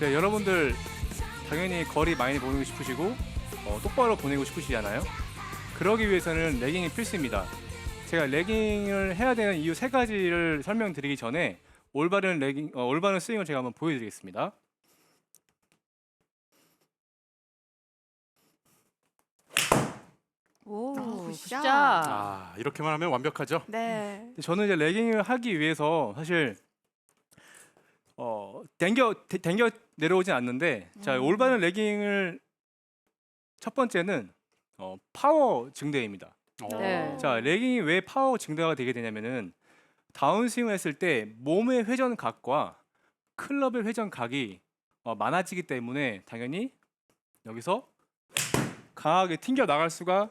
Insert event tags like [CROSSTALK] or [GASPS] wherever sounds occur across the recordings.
네, 여러분들 당연히 거리 많이 보내고 싶으시고 어, 똑바로 보내고 싶으시잖아요. 그러기 위해서는 레깅이 필수입니다. 제가 레깅을 해야 되는 이유 세 가지를 설명드리기 전에 올바른 레깅, 어, 올바른 스윙을 제가 한번 보여드리겠습니다. 오, 아. 아 이렇게만 하면 완벽하죠. 네. 근데 저는 이제 레깅을 하기 위해서 사실 어 당겨 대- 당겨 내려오진 않는데 자 음. 올바른 레깅을 첫 번째는 어, 파워 증대입니다. 네. 자 레깅이 왜 파워 증대가 되게 되냐면은 다운스윙을 했을 때 몸의 회전 각과 클럽의 회전 각이 어, 많아지기 때문에 당연히 여기서 강하게 튕겨 나갈 수가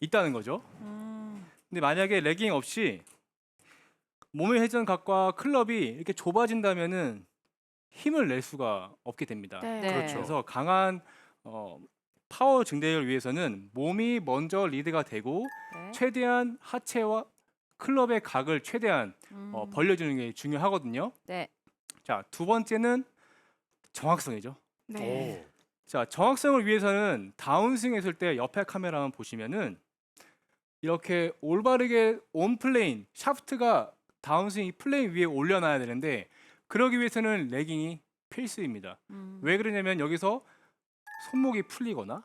있다는 거죠. 음, 근데 만약에 레깅 없이 몸의 회전 각과 클럽이 이렇게 좁아진다면은 힘을 낼 수가 없게 됩니다. 네. 네. 그렇죠. 그래서 강한 어, 파워 증대를 위해서는 몸이 먼저 리드가 되고 네. 최대한 하체와 클럽의 각을 최대한 어, 음, 벌려주는 게 중요하거든요. 네. 자, 두 번째는 정확성이죠. 네. 오. 자, 정확성을 위해서는 다운스윙 했을 때 옆에 카메라 한번 보시면은 이렇게 올바르게 온 플레인, 샤프트가 다운스윙 플레인 위에 올려놔야 되는데 그러기 위해서는 레깅이 필수입니다. 음, 왜 그러냐면 여기서 손목이 풀리거나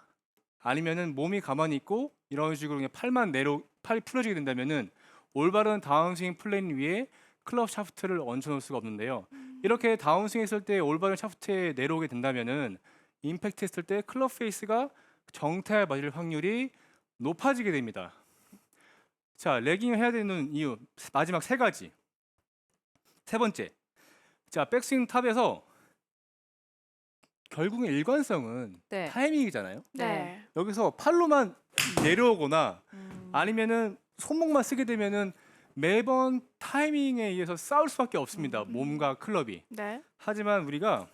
아니면은 몸이 가만히 있고 이런 식으로 그냥 팔만 내려 팔이 풀어지게 된다면은 올바른 다운스윙 플레인 위에 클럽 샤프트를 얹혀 놓을 수가 없는데요. 이렇게 다운스윙 했을 때 올바른 샤프트에 내려오게 된다면은 임팩트 했을 때 클럽 페이스가 정타에 맞을 확률이 높아지게 됩니다. 자, 레깅을 해야 되는 이유 마지막 세 가지. 세 번째. 자, 백스윙 탑에서 결국엔 일관성은 네. 타이밍이잖아요. 네. 여기서 팔로만 내려오거나 음, 아니면은 손목만 쓰게 되면은 매번 타이밍에 의해서 싸울 수밖에 없습니다. 음. 몸과 클럽이. 네. 하지만 우리가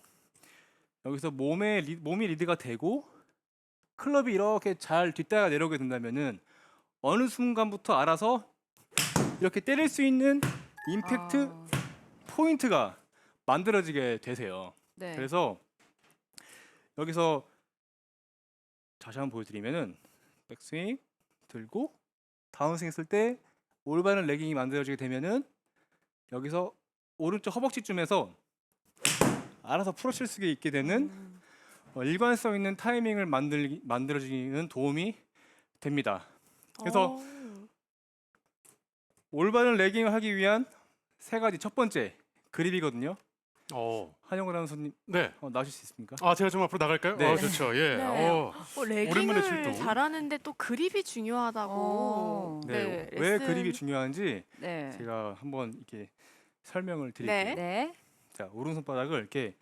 여기서 몸의 리, 몸이 리드가 되고 클럽이 이렇게 잘 뒷다가 내려오게 된다면은 어느 순간부터 알아서 이렇게 때릴 수 있는 임팩트 아, 포인트가 만들어지게 되세요. 네. 그래서 여기서 다시 한번 보여드리면은 백스윙 들고 다운스윙 했을 때 올바른 레깅이 만들어지게 되면은 여기서 오른쪽 허벅지쯤에서 알아서 풀어칠 수 있게 되는 음, 어, 일관성 있는 타이밍을 만들 만들어지는 도움이 됩니다. 그래서 오. 올바른 레깅을 하기 위한 세 가지 첫 번째 그립이거든요. 어. 한영걸 아나운서님 네. 어, 나오실 수 있습니까? 아 제가 좀 앞으로 나갈까요? 네. 어, 좋죠. 예. 네. 어. 어, 오랜만에 레깅을 출동. 잘하는데 또 그립이 중요하다고. 어. 네, 네, 왜 레슨- 그립이 중요한지 네. 제가 한번 이렇게 설명을 드릴게요. 네. 네. 자 오른손바닥을 이렇게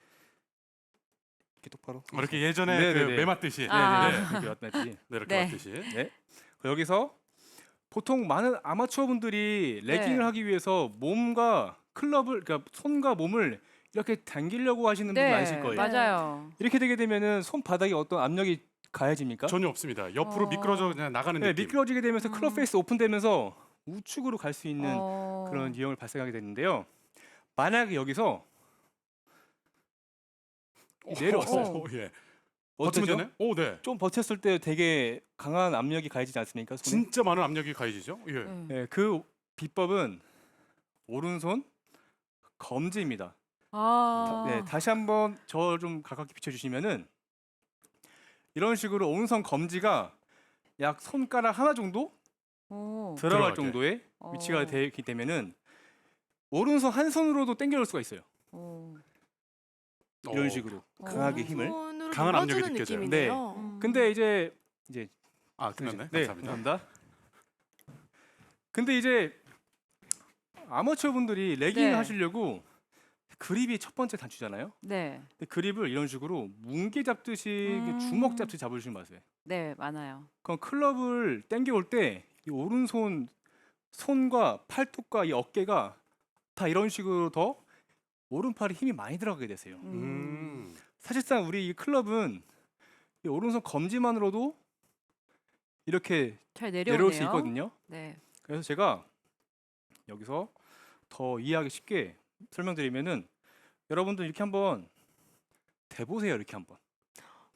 이렇게 똑바로. 어, 이렇게 예전에 네, 그 네, 네. 매맞듯이. 아. 네, 네, 이렇게 왔다지. 네, 이렇게 네. 맞듯이. 네. 여기서 보통 많은 아마추어 분들이 레깅을 네. 하기 위해서 몸과 클럽을 그러니까 손과 몸을 이렇게 당기려고 하시는 분 네. 많으실 거예요. 맞아요. 이렇게 되게 되면은 손바닥에 어떤 압력이 가해집니까? 전혀 없습니다. 옆으로 어. 미끄러져 그냥 나가는 네, 느낌. 미끄러지게 되면서 클럽 음. 페이스 오픈되면서 우측으로 갈 수 있는 어, 그런 유형을 발생하게 되는데요. 만약에 여기서 내려왔어요. 어, 예. 버티면 되네? 오, 네. 좀 버텼을 때 되게 강한 압력이 가해지지 않습니까? 손에? 진짜 많은 압력이 가해지죠? 예. 음. 네, 그 비법은 오른손 검지입니다. 아, 네, 다시 한번 저 좀 가깝게 비춰주시면은 이런 식으로 오른손 검지가 약 손가락 하나 정도 오, 들어갈 들어가게. 정도의 어. 위치가 되기 때문에는 오른손 한 손으로도 당겨올 수가 있어요. 오. 이런 어. 식으로 어. 강하게 힘을. 강한 압력이 눌러주는 느껴져요. 느낌이네요. 음. 근데 이제 이제 아, 끝났네. 네, 감사합니다. 감사합니다. 근데 이제 아마추어 분들이 레깅을 네. 하시려고 그립이 첫 번째 단추잖아요. 네. 근데 그립을 이런 식으로 뭉게 잡듯이 그 음. 주먹 잡듯이 잡으시면 마세요. 네, 많아요. 그럼 클럽을 당겨올 때 이 오른손 손과 팔뚝과 이 어깨가 다 이런 식으로 더 오른팔에 힘이 많이 들어가게 되세요. 음. 사실상 우리 이 클럽은 이 오른손 검지만으로도 이렇게 잘 내려오네요. 내려올 수 있거든요. 네. 그래서 제가 여기서 더 이해하기 쉽게 설명드리면은 여러분들 이렇게 한번 대보세요. 이렇게 한번.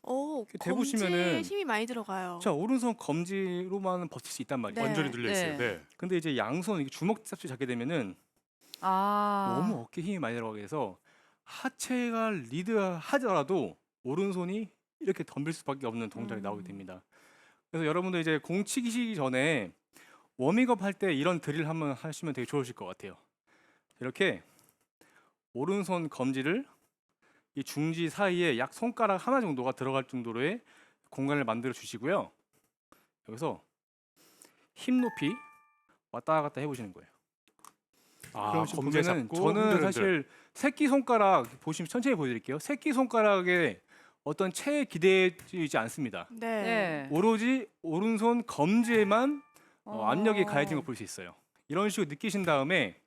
오, 이렇게 검지에 대보시면은 힘이 많이 들어가요. 자 오른손 검지로만 버틸 수 있단 말이에요. 네. 완전히 눌려 있어요. 네. 네. 근데 이제 양손 이렇게 주먹 잡지 잡게 되면은 아. 너무 어깨 힘이 많이 들어가게 돼서 하체가 리드하더라도 오른손이 이렇게 덤빌 수밖에 없는 동작이 나오게 음. 됩니다. 그래서 여러분들 이제 공 치기 전에 워밍업 할 때 이런 드릴 한번 하시면 되게 좋으실 것 같아요. 이렇게 오른손 검지를 이 중지 사이에 약 손가락 하나 정도가 들어갈 정도로의 공간을 만들어 주시고요. 여기서 힙 높이 왔다 갔다 해보시는 거예요. 아, 그럼 검지에 보면은 잡고 저는 흔들흔들. 사실 새끼 손가락 보시면 천천히 보여드릴게요. 새끼 손가락에 어떤 체에 기대지 않습니다. 네. 네. 오로지 오른손 검지에만 어, 압력이 어. 가해진 걸 볼 수 있어요. 이런 식으로 느끼신 다음에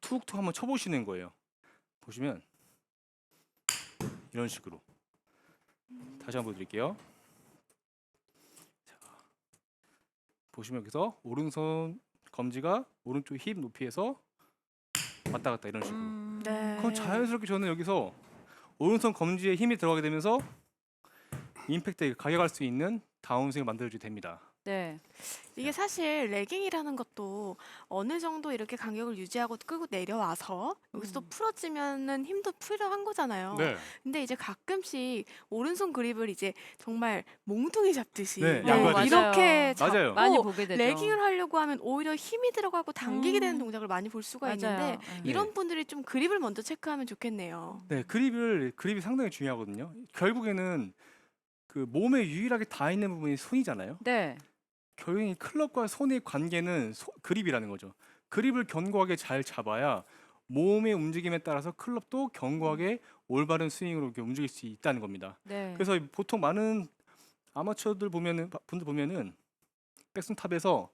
툭툭 한번 쳐보시는 거예요. 보시면 이런 식으로 다시 한번 보여드릴게요. 자, 보시면 여기서 오른손 검지가 오른쪽 힙 높이에서 왔다 갔다 이런 식으로. 음. 네. 그럼 자연스럽게 저는 여기서 오른손 검지에 힘이 들어가게 되면서 임팩트 가격할 수 있는 다운스윙을 만들어주게 됩니다. 네. 이게 사실 레깅이라는 것도 어느 정도 이렇게 간격을 유지하고 끌고 내려와서 여기서 또 음. 풀어지면은 힘도 필요한 거잖아요. 네. 근데 이제 가끔씩 오른손 그립을 이제 정말 몽둥이 잡듯이 네, 네, 양보하듯이. 이렇게 잡고 맞아요. 많이 보게 되죠. 레깅을 하려고 하면 오히려 힘이 들어가고 당기게 되는 음. 동작을 많이 볼 수가 맞아요. 있는데 네. 이런 분들이 좀 그립을 먼저 체크하면 좋겠네요. 네, 그립을 그립이 상당히 중요하거든요. 결국에는 그 몸에 유일하게 다 있는 부분이 손이잖아요. 네. 결국 이 클럽과 손의 관계는 소- 그립이라는 거죠. 그립을 견고하게 잘 잡아야 몸의 움직임에 따라서 클럽도 견고하게 올바른 스윙으로 이렇게 움직일 수 있다는 겁니다. 네. 그래서 보통 많은 아마추어들 보면은 분들 보면은 백스윙 탑에서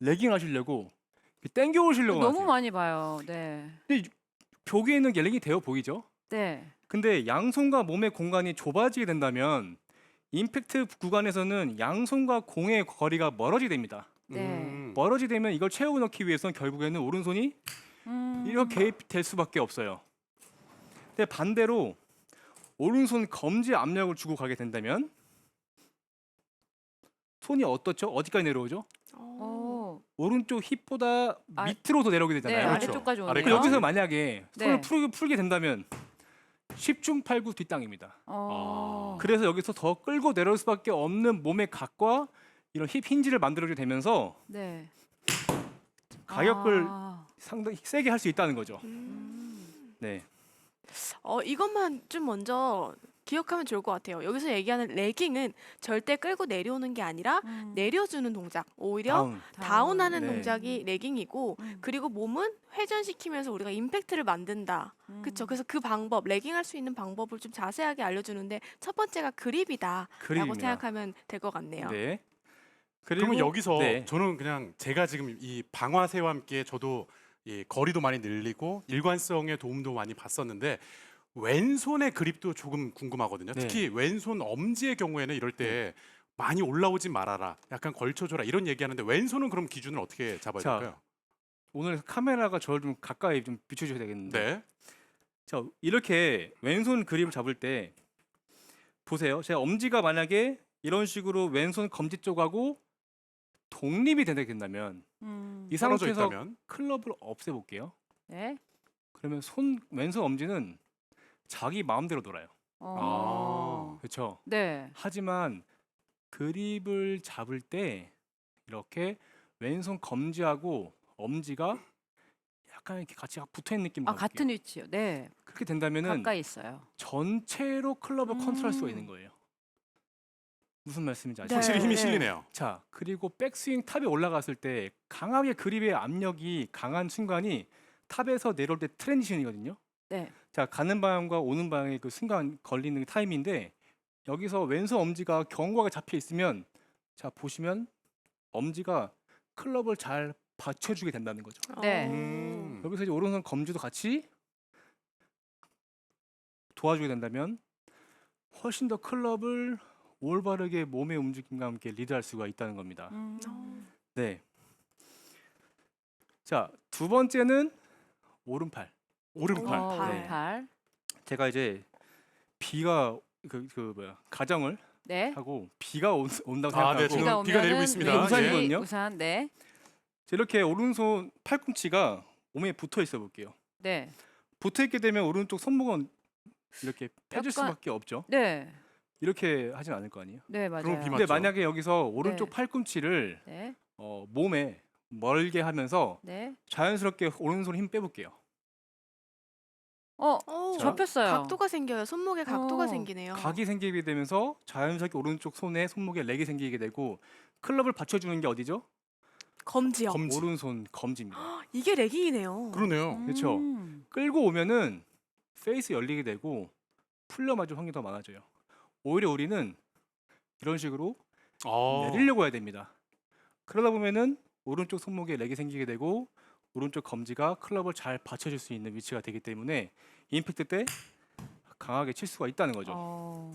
레깅 하시려고 이렇게 땡겨 오시려고 너무 하세요. 많이 봐요. 네. 벽에 있는 게 레깅이 되어 보이죠? 네. 근데 양손과 몸의 공간이 좁아지게 된다면 임팩트 구간에서는 양손과 공의 거리가 멀어지게 됩니다. 네. 음. 멀어지게 되면 이걸 채워 넣기 위해서는 결국에는 오른손이 음. 이렇게 될 수밖에 없어요. 근데 반대로 오른손 검지 압력을 주고 가게 된다면 손이 어떻죠? 어디까지 내려오죠? 어. 오른쪽 힙보다 아, 밑으로 더 내려오게 네. 되잖아요. 그렇죠. 아래쪽까지 오네요. 그럼 여기서 만약에 손을 네. 풀게 된다면 10중 8구 뒷땅입니다. 어. 그래서 여기서 더 끌고 내려올 수밖에 없는 몸의 각과 이런 힙 힌지를 만들어주게 되면서 네. 가격을 아. 상당히 세게 할 수 있다는 거죠. 음. 네. 어 이것만 좀 먼저 기억하면 좋을 것 같아요. 여기서 얘기하는 레깅은 절대 끌고 내려오는 게 아니라 음. 내려주는 동작. 오히려 다운. 다운. 하는 네. 동작이 레깅이고 음. 그리고 몸은 회전시키면서 우리가 임팩트를 만든다. 음. 그렇죠. 그래서 그 방법, 레깅할 수 있는 방법을 좀 자세하게 알려주는데 첫 번째가 그립이다라고 그립입니다. 생각하면 될 것 같네요. 네. 그러면 여기서 네. 저는 그냥 제가 지금 이 방아쇠와 함께 저도 이 거리도 많이 늘리고 일관성에 도움도 많이 받았는데 왼손의 그립도 조금 궁금하거든요. 네. 특히 왼손 엄지의 경우에는 이럴 때 많이 올라오지 말아라, 약간 걸쳐줘라 이런 얘기하는데 왼손은 그럼 기준을 어떻게 잡아야 자, 될까요? 오늘 카메라가 저를 좀 가까이 좀 비춰주셔야 되겠는데. 네, 자 이렇게 왼손 그립을 잡을 때 보세요. 제 엄지가 만약에 이런 식으로 왼손 검지 쪽하고 독립이 되게 된다면 음. 이 떨어져 상태에서 있다면 클럽을 없애볼게요. 네. 그러면 손 왼손 엄지는 자기 마음대로 놀아요. 어. 그렇죠. 네. 하지만 그립을 잡을 때 이렇게 왼손 검지하고 엄지가 약간 이렇게 같이 붙어 있는 느낌 아 받을게요. 같은 위치요. 네. 그렇게 된다면은 가까이 있어요. 전체로 클럽을 컨트롤할 수가 음. 있는 거예요. 무슨 말씀인지 아시죠? 네. 확실히 힘이 네. 실리네요. 자 그리고 백스윙 탑에 올라갔을 때 강하게 그립의 압력이 강한 순간이 탑에서 내려올 때 트랜지션이거든요. 네. 자 가는 방향과 오는 방향의 그 순간 걸리는 타임인데 여기서 왼손 엄지가 견고하게 잡혀 있으면 자 보시면 엄지가 클럽을 잘 받쳐주게 된다는 거죠. 네. 음. 여기서 이제 오른손 검지도 같이 도와주게 된다면 훨씬 더 클럽을 올바르게 몸의 움직임과 함께 리드할 수가 있다는 겁니다. 음. 네. 자, 두 번째는 오른팔. 오른팔. 어, 팔. 오른팔. 제가 이제 비가 그, 그 뭐야 가정을 네. 하고 비가 온, 온다고 아, 네, 생각하고 지금 비가 비가 내리고 오면은 있습니다. 왼손이 우산이거든요. 우산. 네. 이렇게 오른손 팔꿈치가 몸에 붙어 있어 볼게요. 네. 붙어 있게 되면 오른쪽 손목은 이렇게 펴질 약간- 수밖에 없죠. 네. 이렇게 하진 않을 거 아니에요. 네, 맞아요. 그럼 비 근데 맞죠? 만약에 여기서 오른쪽 네. 팔꿈치를 네. 어, 몸에 멀게 하면서 네. 자연스럽게 오른손 힘 빼볼게요. 어, 오, 접혔어요. 각도가 생겨요. 손목에 각도가 어, 생기네요. 각이 생기게 되면서 자연스럽게 오른쪽 손에 손목에 렉이 생기게 되고 클럽을 받쳐주는 게 어디죠? 검지요. 검지. 오른손 검지입니다. [GASPS] 이게 레깅이네요. 그러네요. 그렇죠. 음. 끌고 오면은 페이스 열리게 되고 풀려 맞을 확률이 더 많아져요. 오히려 우리는 이런 식으로 어. 내리려고 해야 됩니다. 그러다 보면은 오른쪽 손목에 렉이 생기게 되고 오른쪽 검지가 클럽을 잘 받쳐줄 수 있는 위치가 되기 때문에 임팩트 때 강하게 칠 수가 있다는 거죠. 어.